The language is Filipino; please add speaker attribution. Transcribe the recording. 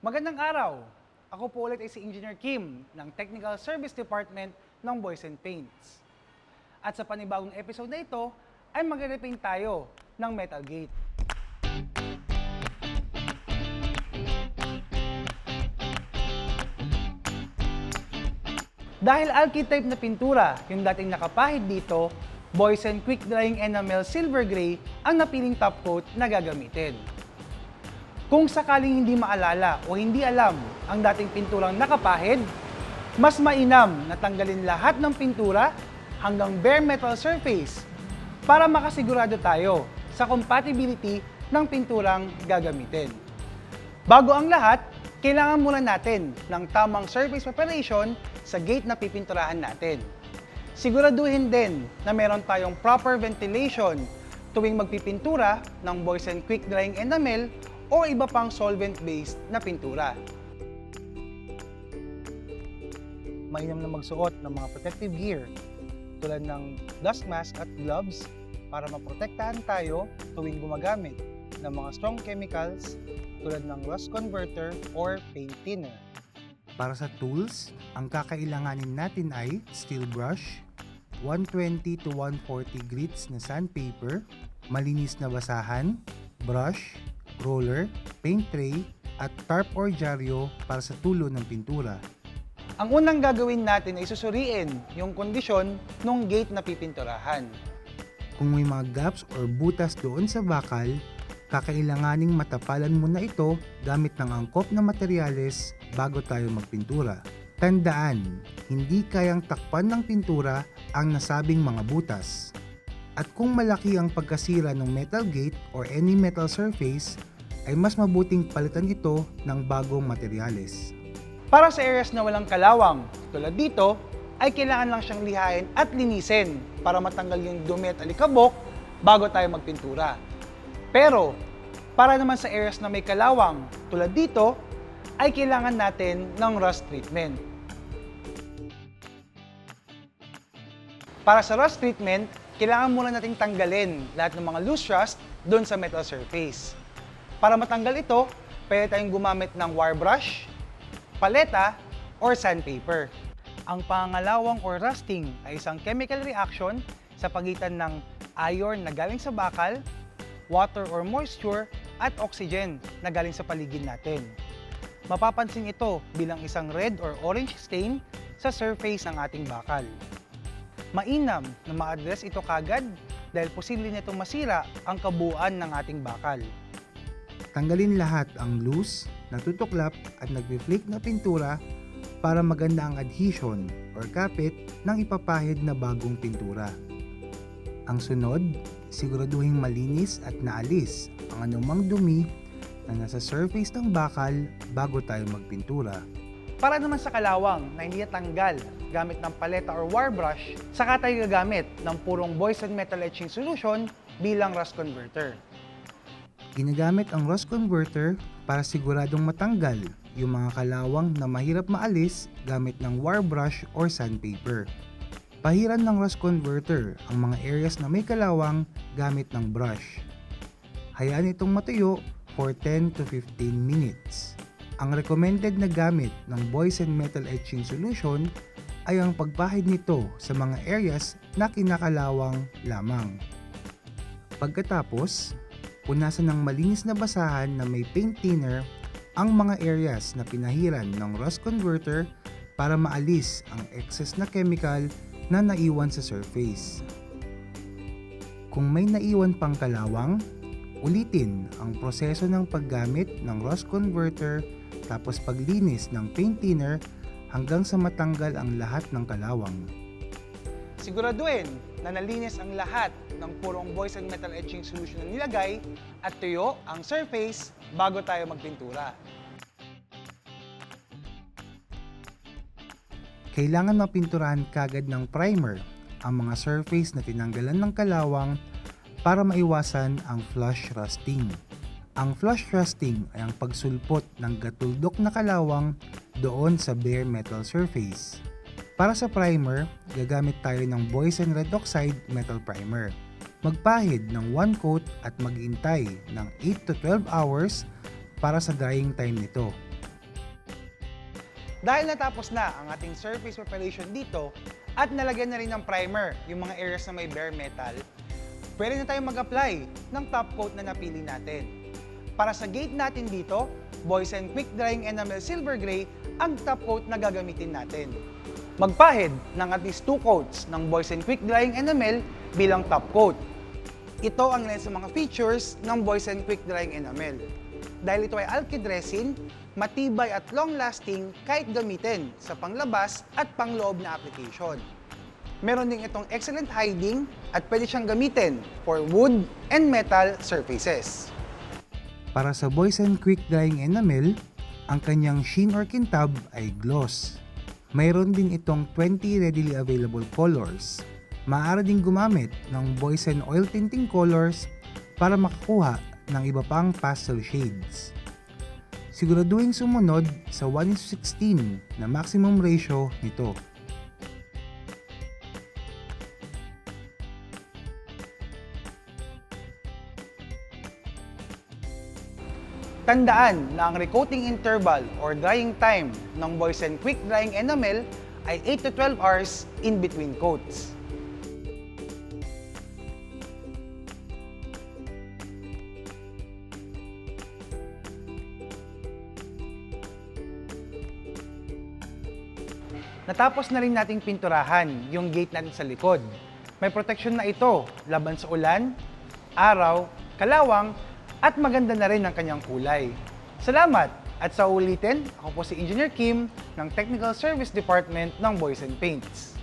Speaker 1: Magandang araw! Ako po ulit ay si Engineer Kim ng Technical Service Department ng Boys and Paints. At sa panibagong episode na ito ay magre-repaint tayo ng metal gate. Dahil alky type na pintura yung dating nakapahid dito, Boys and Quick Drying Enamel Silver Gray ang napiling top coat na gagamitin. Kung sakaling hindi maalala o hindi alam ang dating pinturang nakapahid, mas mainam na tanggalin lahat ng pintura hanggang bare metal surface para makasigurado tayo sa compatibility ng pinturang gagamitin. Bago ang lahat, kailangan muna natin ng tamang surface preparation sa gate na pipinturahan natin. Siguraduhin din na meron tayong proper ventilation tuwing magpipintura ng Boys and Quick Drying Enamel o iba pang solvent-based na pintura. Mainam na magsuot ng mga protective gear tulad ng dust mask at gloves para maprotektahan tayo tuwing gumagamit ng mga strong chemicals tulad ng rust converter or paint thinner.
Speaker 2: Para sa tools, ang kakailanganin natin ay steel brush, 120 to 140 grits na sandpaper, malinis na basahan, brush, roller, paint tray, at tarp or dyaryo para sa tulo ng pintura.
Speaker 1: Ang unang gagawin natin ay susuriin yung kondisyon ng gate na pipinturahan.
Speaker 2: Kung may mga gaps or butas doon sa bakal, kakailanganing matapalan muna ito gamit ng angkop na materyales bago tayo magpintura. Tandaan, hindi kayang takpan ng pintura ang nasabing mga butas. At kung malaki ang pagkasira ng metal gate or any metal surface, ay mas mabuting palitan ito ng bagong materyales.
Speaker 1: Para sa areas na walang kalawang, tulad dito, ay kailangan lang siyang lihain at linisin para matanggal yung dumi at alikabok bago tayo magpintura. Pero, para naman sa areas na may kalawang, tulad dito, ay kailangan natin ng rust treatment. Para sa rust treatment, kailangan muna nating tanggalin lahat ng mga loose rust doon sa metal surface. Para matanggal ito, pwede tayong gumamit ng wire brush, paleta, or sandpaper. Ang pangalawang or rusting ay isang chemical reaction sa pagitan ng iron na galing sa bakal, water or moisture, at oxygen na galing sa paligid natin. Mapapansin ito bilang isang red or orange stain sa surface ng ating bakal. Mainam na ma-address ito kagad dahil posible nitong masira ang kabuuan ng ating bakal.
Speaker 2: Tanggalin lahat ang loose, natutuklap at nagre-flake na pintura para maganda ang adhesion or kapit ng ipapahid na bagong pintura. Ang sunod, siguraduhin malinis at naalis ang anumang dumi na nasa surface ng bakal bago tayo magpintura.
Speaker 1: Para naman sa kalawang na hindi natanggal gamit ng paleta or wire brush, saka tayo gagamit ng purong Boys and Metal Etching Solution bilang rust converter.
Speaker 2: Ginagamit ang rust converter para siguradong matanggal yung mga kalawang na mahirap maalis gamit ng wire brush or sandpaper. Pahiran ng rust converter ang mga areas na may kalawang gamit ng brush. Hayaan itong matuyo for 10 to 15 minutes. Ang recommended na gamit ng Boys and Metal Etching Solution ay ang pagpahid nito sa mga areas na kinakalawang lamang. Pagkatapos, punasan ng malinis na basahan na may paint thinner ang mga areas na pinahiran ng rust converter para maalis ang excess na chemical na naiwan sa surface. Kung may naiwan pang kalawang, ulitin ang proseso ng paggamit ng rust converter tapos paglinis ng paint thinner hanggang sa matanggal ang lahat ng kalawang.
Speaker 1: Siguraduhin na nalinis ang lahat ng purong Boys and Metal Etching Solution na nilagay at tuyo ang surface bago tayo magpintura.
Speaker 2: Kailangan mapinturahan kagad ng primer ang mga surface na tinanggalan ng kalawang para maiwasan ang flush rusting. Ang flush rusting ay ang pagsulpot ng gatuldok na kalawang doon sa bare metal surface. Para sa primer, gagamit tayo ng Boys and Red Oxide Metal Primer. Magpahid ng one coat at maghintay ng 8 to 12 hours para sa drying time nito.
Speaker 1: Dahil natapos na ang ating surface preparation dito at nalagyan na rin ng primer yung mga areas na may bare metal, pwede na tayong mag-apply ng top coat na napili natin. Para sa gate natin dito, Boys and Quick Drying Enamel Silver Gray ang top coat na gagamitin natin. Magpahid ng at least 2 coats ng Boys and Quick Drying Enamel bilang top coat. Ito ang ilan sa mga features ng Boys and Quick Drying Enamel. Dahil ito ay alkyd resin, matibay at long-lasting kahit gamitin sa panglabas at pangloob na application. Meron din itong excellent hiding at pwede siyang gamitin for wood and metal surfaces.
Speaker 2: Para sa Boys and Quick Drying Enamel, ang kanyang sheen or kintab ay gloss. Mayroon din itong 20 readily available colors. Maaari din gumamit ng Boys and Oil Tinting colors para makakuha ng iba pang pastel shades. Siguraduhin sumunod sa 1:16 na maximum ratio nito.
Speaker 1: Tandaan na ang recoating interval or drying time ng Boys and Quick Drying Enamel ay 8 to 12 hours in between coats. Natapos na rin nating pinturahan yung gate natin sa likod. May protection na ito laban sa ulan, araw, kalawang, at maganda na rin ang kanyang kulay. Salamat! At sa ulitin, ako po si Engineer Kim ng Technical Service Department ng Boys and Paints.